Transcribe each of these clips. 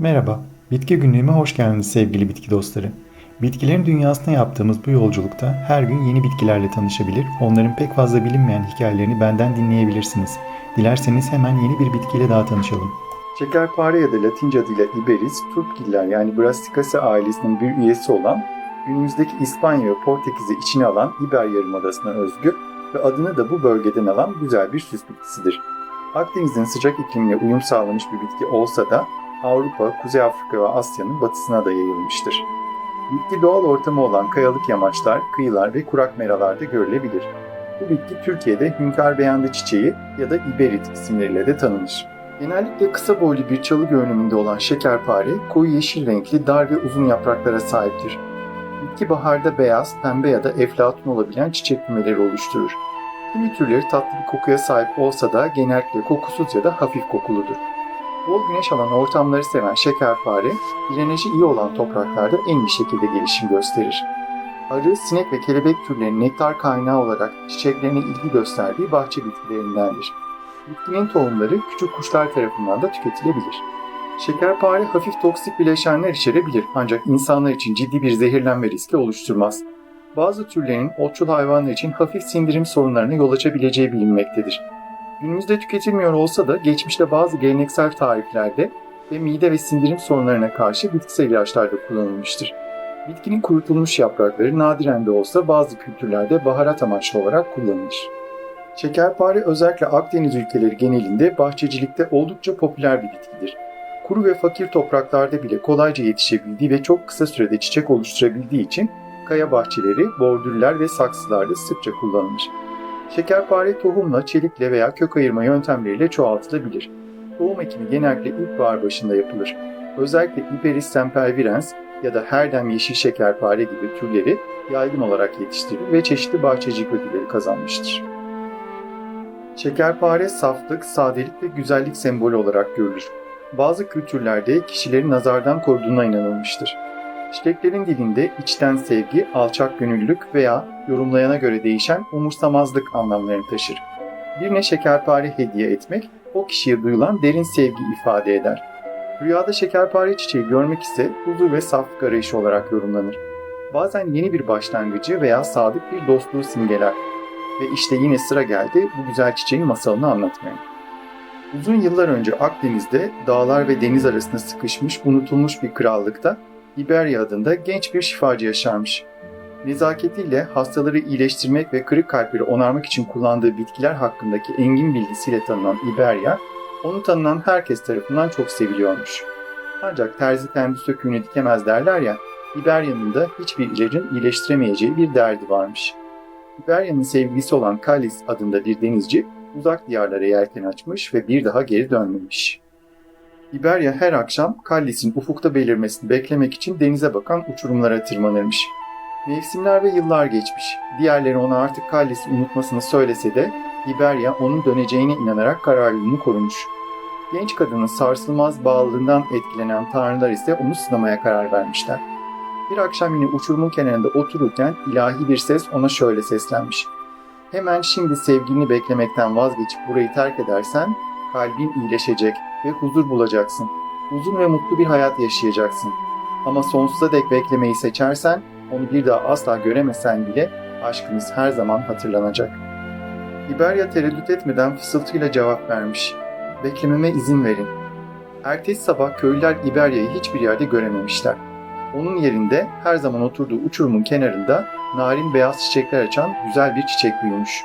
Merhaba, Bitki Günlüğü'me hoş geldiniz sevgili bitki dostları. Bitkilerin dünyasına yaptığımız bu yolculukta her gün yeni bitkilerle tanışabilir, onların pek fazla bilinmeyen hikayelerini benden dinleyebilirsiniz. Dilerseniz hemen yeni bir bitkiyle daha tanışalım. Şekerpare ya da Latince adıyla Iberis, turpgiller yani Brassicaceae ailesinin bir üyesi olan, günümüzdeki İspanya ve Portekiz'i içine alan İber Yarımadası'na özgü ve adını da bu bölgeden alan güzel bir süs bitkisidir. Akdeniz'in sıcak iklimine uyum sağlamış bir bitki olsa da Avrupa, Kuzey Afrika ve Asya'nın batısına da yayılmıştır. Bitki doğal ortamı olan kayalık yamaçlar, kıyılar ve kurak meralarda görülebilir. Bu bitki Türkiye'de hünkâr beyandı çiçeği ya da iberit isimleriyle de tanınır. Genellikle kısa boylu bir çalı görünümünde olan şekerpare, koyu yeşil renkli, dar ve uzun yapraklara sahiptir. Bitki baharda beyaz, pembe ya da eflatun olabilen çiçek kümeleri oluşturur. Kimi türleri tatlı bir kokuya sahip olsa da genellikle kokusuz ya da hafif kokuludur. Bol güneş alan ortamları seven şekerpare, drenajı iyi olan topraklarda en iyi şekilde gelişim gösterir. Arı, sinek ve kelebek türlerinin nektar kaynağı olarak çiçeklerine ilgi gösterdiği bahçe bitkilerindendir. Bitkinin tohumları küçük kuşlar tarafından da tüketilebilir. Şekerpare hafif toksik bileşenler içerebilir ancak insanlar için ciddi bir zehirlenme riski oluşturmaz. Bazı türlerin otçul hayvanlar için hafif sindirim sorunlarına yol açabileceği bilinmektedir. Günümüzde tüketilmiyor olsa da geçmişte bazı geleneksel tariflerde ve mide ve sindirim sorunlarına karşı bitkisel ilaçlarda kullanılmıştır. Bitkinin kurutulmuş yaprakları nadiren de olsa bazı kültürlerde baharat amaçlı olarak kullanılır. Şekerpare özellikle Akdeniz ülkeleri genelinde bahçecilikte oldukça popüler bir bitkidir. Kuru ve fakir topraklarda bile kolayca yetişebildiği ve çok kısa sürede çiçek oluşturabildiği için kaya bahçeleri, bordürler ve saksılarda sıkça kullanılır. Şekerpare tohumla, çelikle veya kök ayırma yöntemleriyle çoğaltılabilir. Tohum ekimi genellikle ilkbahar başında yapılır. Özellikle Iberis sempervirens ya da herdem yeşil şekerpare gibi türleri yaygın olarak yetiştirilir ve çeşitli bahçecilik ödülleri kazanmıştır. Şekerpare saflık, sadelik ve güzellik sembolü olarak görülür. Bazı kültürlerde kişileri nazardan koruduğuna inanılmıştır. Çiçeklerin dilinde içten sevgi, alçak gönüllülük veya yorumlayana göre değişen umursamazlık anlamlarını taşır. Birine şekerpare hediye etmek, o kişiye duyulan derin sevgi ifade eder. Rüyada şekerpare çiçeği görmek ise huzur ve saflık arayışı olarak yorumlanır. Bazen yeni bir başlangıcı veya sadık bir dostluğu simgeler. Ve işte yine sıra geldi bu güzel çiçeğin masalını anlatmaya. Uzun yıllar önce Akdeniz'de dağlar ve deniz arasında sıkışmış unutulmuş bir krallıkta İberya adında genç bir şifacı yaşarmış. Nezaketiyle hastaları iyileştirmek ve kırık kalpleri onarmak için kullandığı bitkiler hakkındaki engin bilgisiyle tanınan İberya, onu tanınan herkes tarafından çok seviliyormuş. Ancak terzi kendi söküğünü dikemez derler ya, İberya'nın da hiçbir ilacın iyileştiremeyeceği bir derdi varmış. İberya'nın sevgilisi olan Kalis adında bir denizci uzak diyarlara yelken açmış ve bir daha geri dönmemiş. İberya her akşam Kallis'in ufukta belirmesini beklemek için denize bakan uçurumlara tırmanırmış. Mevsimler ve yıllar geçmiş. Diğerleri ona artık Kallis'i unutmasını söylese de İberya onun döneceğine inanarak kararlılığını korumuş. Genç kadının sarsılmaz bağlılığından etkilenen tanrılar ise onu sınamaya karar vermişler. Bir akşam yine uçurumun kenarında otururken ilahi bir ses ona şöyle seslenmiş. Hemen şimdi sevgilini beklemekten vazgeçip burayı terk edersen kalbin iyileşecek ve huzur bulacaksın. Uzun ve mutlu bir hayat yaşayacaksın. Ama sonsuza dek beklemeyi seçersen, onu bir daha asla göremesen bile aşkınız her zaman hatırlanacak. İberya tereddüt etmeden fısıltıyla cevap vermiş. Beklememe izin verin. Ertesi sabah köylüler İberya'yı hiçbir yerde görememişler. Onun yerinde her zaman oturduğu uçurumun kenarında narin beyaz çiçekler açan güzel bir çiçek büyümüş.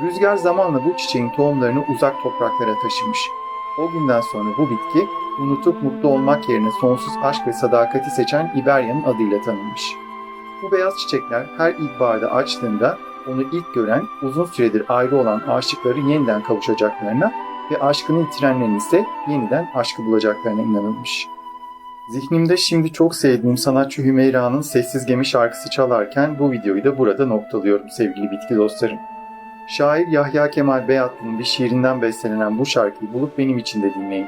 Rüzgar zamanla bu çiçeğin tohumlarını uzak topraklara taşımış. O günden sonra bu bitki unutup mutlu olmak yerine sonsuz aşk ve sadakati seçen İberya'nın adıyla tanınmış. Bu beyaz çiçekler her ilkbaharda açtığında onu ilk gören uzun süredir ayrı olan aşıkları yeniden kavuşacaklarına ve aşkını yitirenlerin ise yeniden aşkı bulacaklarına inanılmış. Zihnimde şimdi çok sevdiğim sanatçı Hümeyra'nın Sessiz Gemi şarkısı çalarken bu videoyu da burada noktalıyorum sevgili bitki dostlarım. Şair Yahya Kemal Beyatlı'nın bir şiirinden beslenen bu şarkıyı bulup benim için de dinleyin.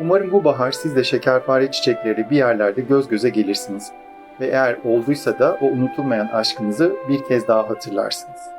Umarım bu bahar siz de şekerpare çiçekleri bir yerlerde göz göze gelirsiniz. Ve eğer olduysa da o unutulmayan aşkınızı bir kez daha hatırlarsınız.